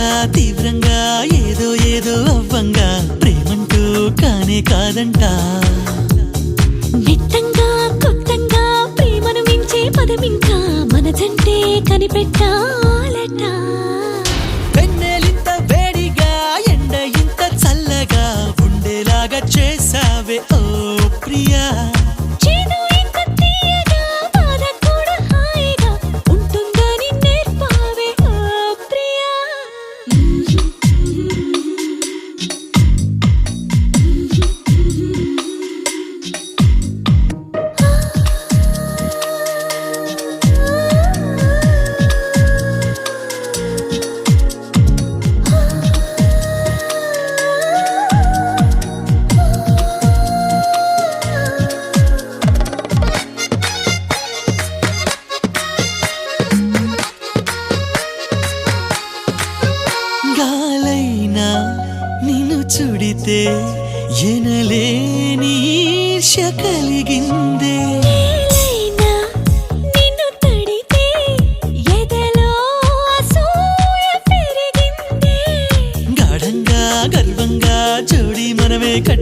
తీవ్రంగా తీవ్రంగా ఏదో ఏదో అవ్వంగా. ప్రేమంటూ కానే కాదంట. నిట్టంగా కొట్టంగా ప్రేమను మించే పదమింకా. మనదంటే కనిపెట్టా. నిన్ను చుడితే ఎనలేని ఈర్ష కలిగిందే. గర్వంగా జోడి మనమే కట్